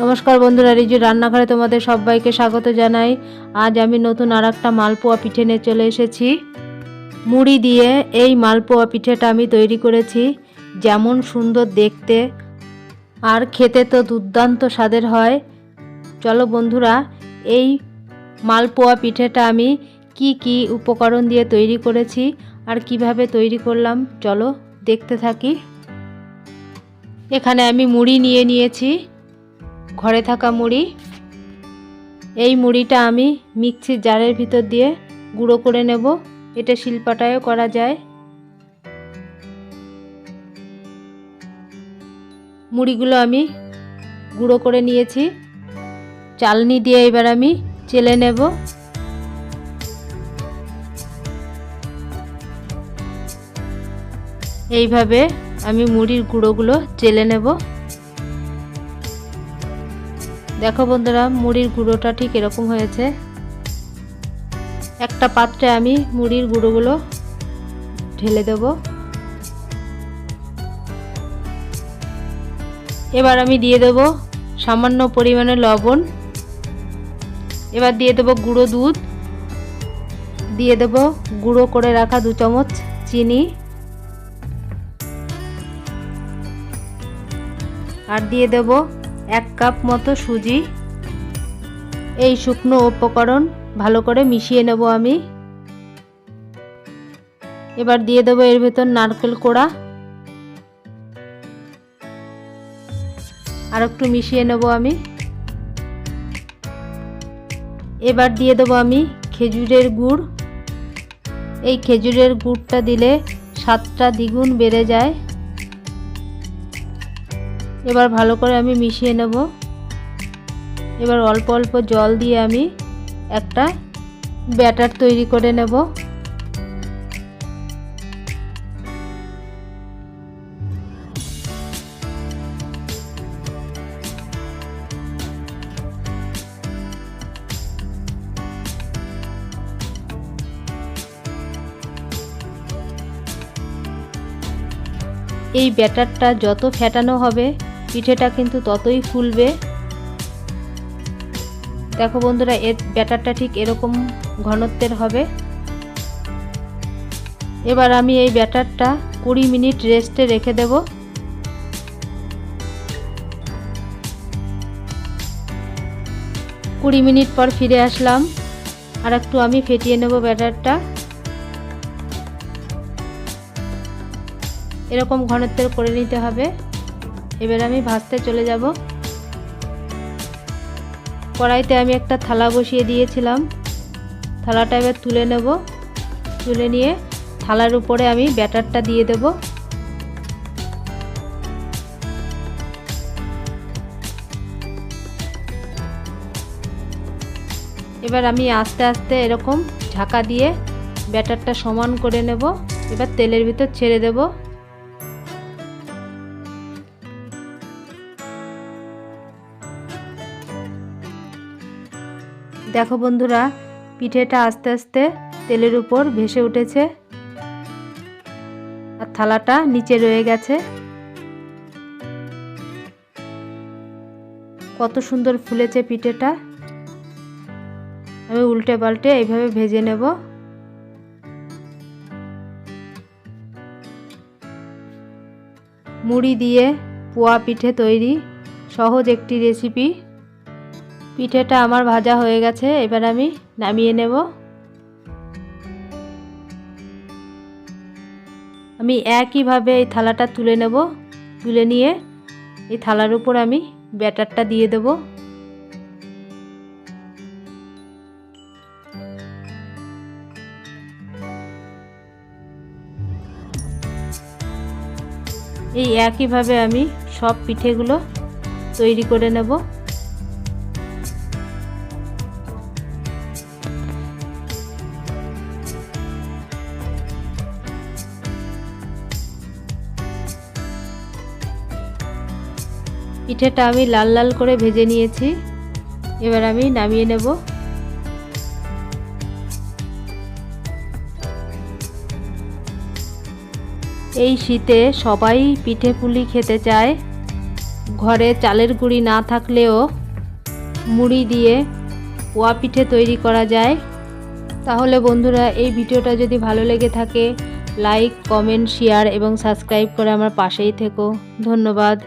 নমস্কার বন্ধুরা, রিজু রান্নাঘরে তোমাদের সবাইকে স্বাগত জানাই। আজ আমি নতুন আর একটা মালপোয়া পিঠে নিয়ে চলে এসেছি। মুড়ি দিয়ে এই মালপোয়া পিঠেটা আমি তৈরি করেছি, যেমন সুন্দর দেখতে। আর খেতে তো দুর্দান্ত স্বাদের হয়। চলো বন্ধুরা, এই মালপোয়া পিঠেটা আমি কি কি উপকরণ দিয়ে তৈরি করেছি আর কীভাবে তৈরি করলাম, চলো দেখতে থাকি। এখানে আমি মুড়ি নিয়ে নিয়েছি। ঘরে থাকা মুড়ি। এই মুড়িটা আমি মিক্সির জারের ভিতর দিয়ে গুঁড়ো করে নেব। এটা শিল্পাটায়ও করা যায়। মুড়িগুলো আমি গুঁড়ো করে নিয়েছি। চালনি দিয়ে এবার আমি চেলে নেব। এইভাবে আমি মুড়ির গুঁড়োগুলো চেলে নেব। দেখো বন্ধুরা, মুড়ির গুঁড়োটা ঠিক এরকম হয়েছে। একটা পাত্রে আমি মুড়ির গুঁড়োগুলো ঢেলে দেব। এবার আমি দিয়ে দেব সামান্য পরিমাণে লবণ। এবার দিয়ে দেব গুঁড়ো দুধ। দিয়ে দেব গুঁড়ো করে রাখা দু চামচ চিনি। আর দিয়ে দেব এক কাপ মতো সুজি। এই শুকনো উপকরণ ভালো করে মিশিয়ে নেব আমি। এবার দিয়ে দেবো এর ভেতর নারকেল কোড়া। আর একটু মিশিয়ে নেব আমি। এবার দিয়ে দেবো আমি খেজুরের গুড়। এই খেজুরের গুড়টা দিলে স্বাদটা দ্বিগুণ বেড়ে যায়। এবার ভালো করে আমি মিশিয়ে নেব। এবার অল্প অল্প জল দিয়ে আমি একটা ব্যাটার তৈরি করে নেব। এই ব্যাটারটা যত ফেটানো হবে পিঠেটা কিন্তু ততই ফুলবে। দেখো বন্ধুরা, এর ব্যাটারটা ঠিক এরকম ঘনত্বের হবে। এবার আমি এই ব্যাটারটা কুড়ি মিনিট রেস্টে রেখে দেব। কুড়ি মিনিট পর ফিরে আসলাম। আর একটু আমি ফেটিয়ে নেব ব্যাটারটা। এরকম ঘনত্বের করে নিতে হবে। এবার আমি ভাজতে চলে যাব। কড়াইতে আমি একটা থালা বসিয়ে দিয়েছিলাম। থালাটা এবার তুলে নেব। তুলে নিয়ে থালার উপরে আমি ব্যাটারটা দিয়ে দেব। এবার আমি আস্তে আস্তে এরকম ঢাকা দিয়ে ব্যাটারটা সমান করে নেব। এবার তেলের ভিতর ছেড়ে দেবো। দেখো বন্ধুরা, পিঠেটা আস্তে আস্তে তেলের উপর ভেসে উঠেছে। আর থালাটা নিচে রয়ে গেছে। কত সুন্দর ফুলেছে পিঠেটা। আমি উল্টে পাল্টে এইভাবে ভেজে নেব। মুড়ি দিয়ে পোয়া পিঠে তৈরি সহজ একটি রেসিপি। পিঠেটা আমার ভাজা হয়ে গেছে, এবার আমি নামিয়ে নেব। আমি একইভাবে এই থালাটা তুলে নেব, তুলে নিয়ে এই থালার উপর আমি ব্যাটারটা দিয়ে দেব। এই একইভাবে আমি সব পিঠেগুলো তৈরি করে নেব। পিঠেটা আমি লাল লাল করে ভেজে নিয়েছি। এবার আমি নামিয়ে নেব। এই শীতে সবাই পিঠে পুলি খেতে চায়। ঘরে চালের গুঁড়ি না থাকলেও মুড়ি দিয়ে পোয়া পিঠে তৈরি করা যায়। তাহলে বন্ধুরা, এই ভিডিওটা যদি ভালো লেগে থাকে, লাইক, কমেন্ট, শেয়ার এবং সাবস্ক্রাইব করে আমার পাশেই থেকো। ধন্যবাদ।